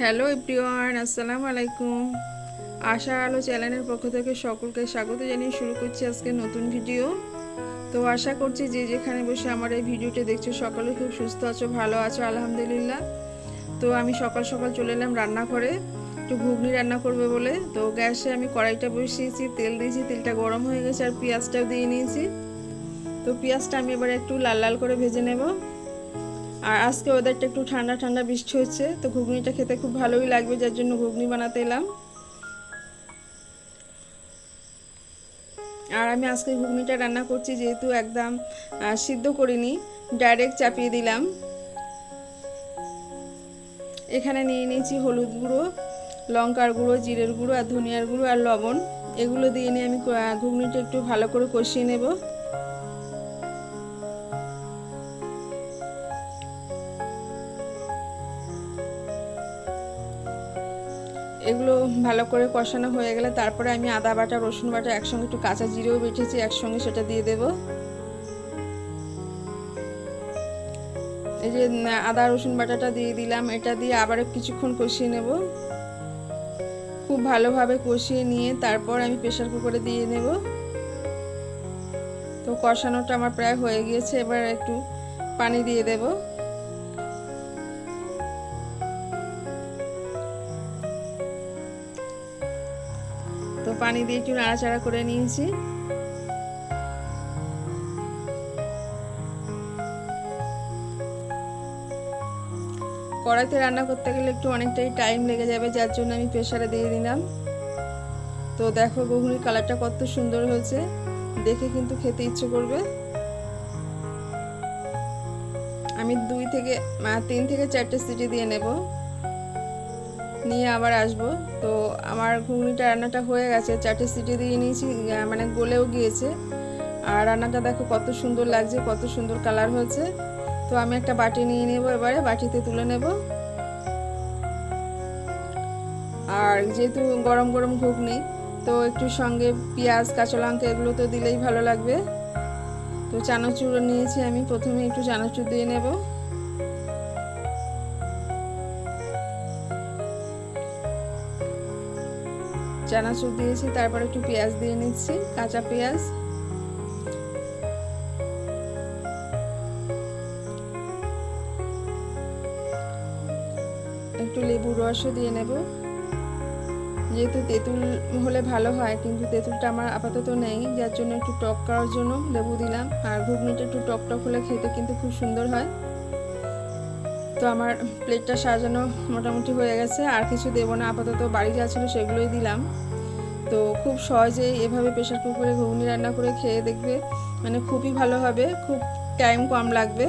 Hello everyone, আসসালামু আলাইকুম। আশা আলো চ্যানেলের পক্ষ থেকে সকলকে স্বাগত জানিয়ে শুরু করছি আজকে নতুন ভিডিও। তো আশা করছি যে যেখানে বসে আমার এই ভিডিওটা দেখছ, সকলে খুব সুস্থ আছো, ভালো আছো, আলহামদুলিল্লাহ। তো আমি সকাল সকাল চলে এলাম রান্না করে একটু ঘুগনি রান্না করবে বলে। তো গ্যাসে আমি কড়াইটা বসিয়েছি, তেল দিয়েছি, তেলটা গরম হয়ে গেছে আর পেঁয়াজটাও দিয়ে নিয়েছি। তো পেঁয়াজটা আমি এবার একটু লাল লাল করে ভেজে নেব। আর আজকে ওয়েদারটা একটু ঠান্ডা ঠান্ডা বৃষ্টি হচ্ছে তো ঘুগনিটা খেতে খুব ভালোই লাগবে, যার জন্য ঘুগনি বানাতে এলাম। আর আমি আজকে ঘুগনিটা রান্না করছি, যেহেতু একদম সিদ্ধ করিনি ডাইরেক্ট চাপিয়ে দিলাম। এখানে নিয়ে নিয়েছি হলুদ গুঁড়ো, লঙ্কার গুঁড়ো, জিরের গুঁড়ো, আর ধনিয়ার গুঁড়ো, আর লবণ। এগুলো দিয়ে নিয়ে আমি ঘুগনিটা একটু ভালো করে কষিয়ে নেব। এগুলো ভালো করে কষানো হয়ে গেলে তারপরে আমি আদা বাটা, রসুন বাটা একসঙ্গে একটু কাঁচা জিরেও বেটেছি, একসঙ্গে সেটা দিয়ে দেব। এই যে আদা, রসুন বাটাটা দিয়ে দিলাম, এটা দিয়ে আবার কিছুক্ষণ কষিয়ে নেব। খুব ভালোভাবে কষিয়ে নিয়ে তারপর আমি প্রেশার কুকারে দিয়ে নেব তো কষানোটা আমার প্রায় হয়ে গিয়েছে, এবার একটু পানি দিয়ে দেবো। পানি দিয়ে একটু নাড়াচাড়া করে নিয়েছি। কড়াইতে রান্না করতে গেলে একটু অনেকটাই টাইম লেগে যাবে, যার জন্য আমি প্রেশারে দিয়ে দিলাম। তো দেখো ঘুগনির কালারটা কত সুন্দর হয়েছে। দেখে কিন্তু খেতে ইচ্ছে করবে। আমি দুই থেকে তিন থেকে চারটে সিটি দিয়ে নেব। নিয়ে আবার আসব। তো আমার ঘুগনিটা রান্নাটা হয়ে গেছে, চারটে সিটি দিয়ে নিয়েছি মানে গলেও গিয়েছে। আর রান্নাটা দেখো কত সুন্দর লাগছে, কত সুন্দর কালার হয়েছে। তো আমি একটা বাটি নিয়ে নেব এবারে, বাটিতে তুলে নেব। আর যেহেতু গরম গরম ঘুগনি, তো একটু সঙ্গে পেঁয়াজ, কাঁচা লঙ্কা এগুলো তো দিলেই ভালো লাগবে। তো চানাচুর নিয়েছি আমি, প্রথমে একটু চানাচুর দিয়ে নেব। চানাচুর দিয়েছি, তারপর একটু পেঁয়াজ দিয়ে নিচ্ছি, কাঁচা পেঁয়াজ। একটু লেবুর রসও দিয়ে নেব। যেহেতু তেঁতুল হলে ভালো হয়, কিন্তু তেঁতুলটা আমার আপাতত নেই, যার জন্য একটু টক করার জন্য লেবু দিলাম। আর ঘুগনিটা একটু টক টক হলে খেতে কিন্তু খুব সুন্দর হয়। তো আমার প্লেটটা সাজানো মোটামুটি হয়ে গেছে, আর কিছু দেবো না, আপাতত বাড়ি যা ছিল সেগুলোই দিলাম। তো খুব সহজেই এভাবে প্রেশার কুকারে ঘুগনি রান্না করে খেয়ে দেখবে মানে খুবই ভালো হবে, খুব টাইম কম লাগবে।